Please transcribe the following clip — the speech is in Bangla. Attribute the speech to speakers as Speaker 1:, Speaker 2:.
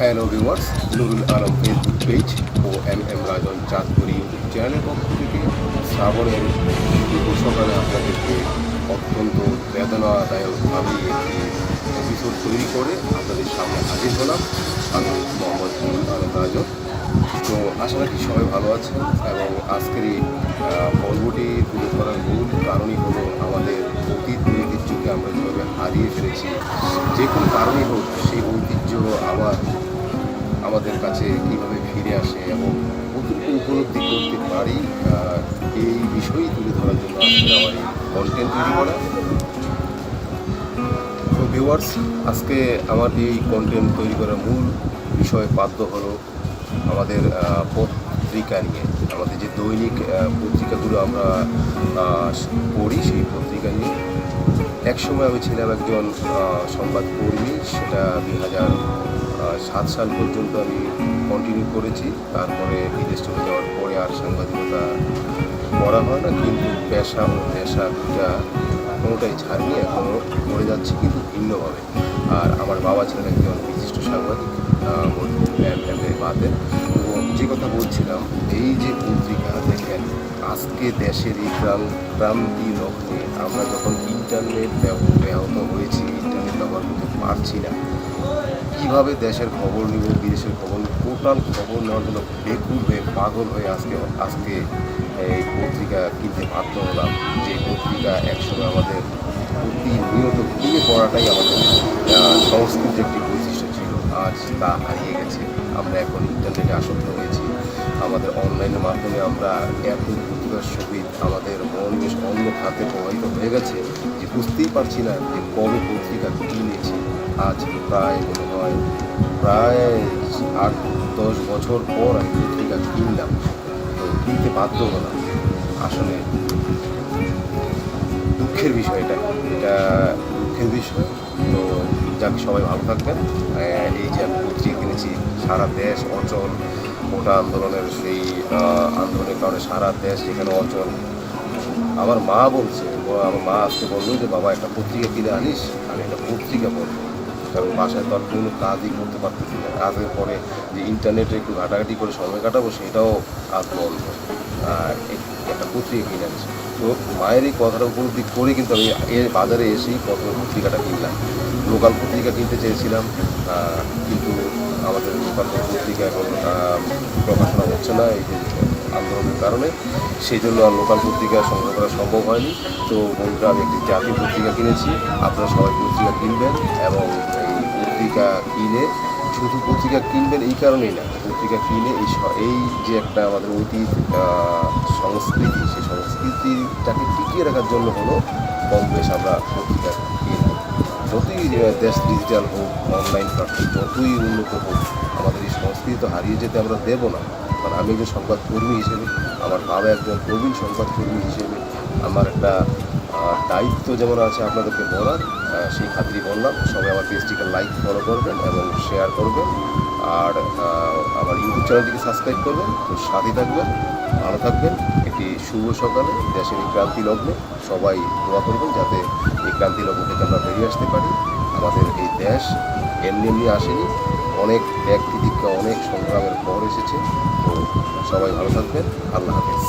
Speaker 1: Hello viewers Nurul Alam Facebook page ও M M Rajan Chandpuri YouTube চ্যানেলের পক্ষ থেকে শ্রাবণের শুভ সকালে আপনাদেরকে অত্যন্ত বেদনাদায়কভাবে একটি এপিসোড তৈরি করে আপনাদের সামনে হাজির হলাম। আমি মোহাম্মদ নুরুল আলম রাজন। তো আশা রাখি সবাই ভালো আছেন এবং আজকের এই পর্বটি তুলে ধরার মূল কারণই হলো আমাদের অতীত ঐতিহ্যকে আমরা যেভাবে হারিয়ে ফেলেছি, যে কোনো কারণেই হোক সেই ঐতিহ্য আবার আমাদের কাছে কীভাবে ফিরে আসে এবং কতটুকু উপলব্ধি করতে পারি এই বিষয়ই তুলে ধরার জন্য আজকে আমার এই কন্টেন্ট তৈরি করা। তো ভিউয়ার্স আজকে আমার এই কন্টেন্ট তৈরি করার মূল বিষয় বাধ্য হলো আমাদের পত্রিকা নিয়ে। আমাদের যে দৈনিক পত্রিকাগুলো আমরা পড়ি সেই পত্রিকা নিয়ে। একসময় আমি ছিলাম একজন সংবাদকর্মী, সেটা দুই হাজার সাত সাল পর্যন্ত আমি কন্টিনিউ করেছি। তারপরে বিদেশ চলে যাওয়ার পরে আর সাংবাদিকতা করা হয় না, কিন্তু পেশা ও পেশা দুটা কোনোটাই ছাড়িনি, এখনও করে যাচ্ছি, কিন্তু ভিন্নভাবে। আর আমার বাবা ছিলেন একজন বিশিষ্ট সাংবাদিক বাদে। তো যে কথা বলছিলাম, এই যে পত্রিকা, দেখেন, আজকে দেশের এই ক্রান্তি লক্ষ্যে আমরা যখন ইন্টারনেট ব্যাহত হয়েছি ইন্টারনেট ব্যবহার করতে পারছি না কীভাবে দেশের খবর নিব, বিদেশের খবর নিব টোটাল খবর নেওয়ার জন্য বেকুল হয়ে পাগল হয়ে আজকে আজকে এই পত্রিকা কিনতে বাধ্য হলাম। যে পত্রিকা একসময় আমাদের প্রতিনিয়ত কিনে পড়াটাই আমাদের সংস্কৃতির একটি বৈশিষ্ট্য ছিল। আজ তা হারিয়ে গেছে। আমরা এখন ইন্টারনেটে আসক্ত হয়েছি। আমাদের অনলাইনের মাধ্যমে আমরা এত দ্রুততার সহিত আমাদের মনোনিবেশ অন্য খাতে প্রবাহিত হয়ে গেছে যে বুঝতেই পারছি না যে কবে পত্রিকা কিনেছি আজ প্রায় মনে হয় প্রায় আট, দশ বছর পর আমি পত্রিকা কিনলাম। তো কিনতে বাধ্য হলাম। আসলে দুঃখের বিষয় এটা এটা দুঃখের বিষয়। তো যাক, সবাই ভালো থাকবেন। এই যে আমি পত্রিকা কিনেছি, সারা দেশ অচল ওটা আন্দোলনের সেই আন্দোলনের কারণে সারা দেশ যেখানে অচল আমার মা বলছে আমার মা আজকে বলল যে, বাবা, একটা পত্রিকা কিনে আনিস, আমি একটা পত্রিকা পড়ব কারণ বাসায় তো আর কোনো কাজই করতে পারতেছি না। কাজের পরে যে ইন্টারনেটে একটু ঘাটাঘাটি করে সময় কাটাবো, সেটাও আজ বন্ধ আর একটা পত্রিকা কিনে আনিস। তো মায়ের এই কথাটা উপলব্ধি করে কিন্তু আমি এর বাজারে এসেই প্রথম পত্রিকাটা কিনলাম। লোকাল পত্রিকা কিনতে চেয়েছিলাম কিন্তু আমাদের লোকাল পত্রিকা এখন প্রকাশনা হচ্ছে না এই আন্দোলনের কারণে। সেই জন্য আর লোকাল পত্রিকা সংগ্রহ করা সম্ভব হয়নি। তো বন্ধুরা, আমি একটি জাতীয় পত্রিকা কিনেছি, আপনারা সবাই পত্রিকা কিনবেন এবং এই পত্রিকা কিনে শুধু পত্রিকা কিনবেন এই কারণেই না, পত্রিকা কিনে এই এই যে একটা আমাদের অতীত সংস্কৃতি, সেই সংস্কৃতিটাকে টিকিয়ে রাখার জন্য হলো কম বেশ আমরা পত্রিকা কিনব। যতই দেশ ডিজিটাল হোক অনলাইন প্ল্যাটফর্ম যতই উন্নত হোক, আমাদের এই সংস্কৃতি তো হারিয়ে যেতে আমরা দেব না। কারণ আমি একজন সংবাদকর্মী হিসেবে, আমার বাবা একজন প্রবীণ সংবাদকর্মী হিসেবে, আমার একটা দায়িত্ব যেমন আছে আপনাদেরকে বলার সেই খাতিরই বললাম, সবাই আমার পেজটিকে লাইক ফলো করবেন এবং শেয়ার করবেন। আর আমার ইউটিউব চ্যানেলটিকে সাবস্ক্রাইব করবেন। তো সাথে থাকবেন, ভালো থাকবেন। একটি শুভ সকালে, দেশের এই ক্রান্তি লগ্নে সবাই দোয়া করবেন যাতে এই ক্রান্তি লগ্ন থেকে আমরা বেরিয়ে আসতে পারি। আমাদের এই দেশ এমনি এমনি আসেনি। অনেক ত্যাগ তিতিক্ষা অনেক সংগ্রামের পর এসেছে। তো সবাই ভালো থাকবেন। আল্লাহ হাফেজ।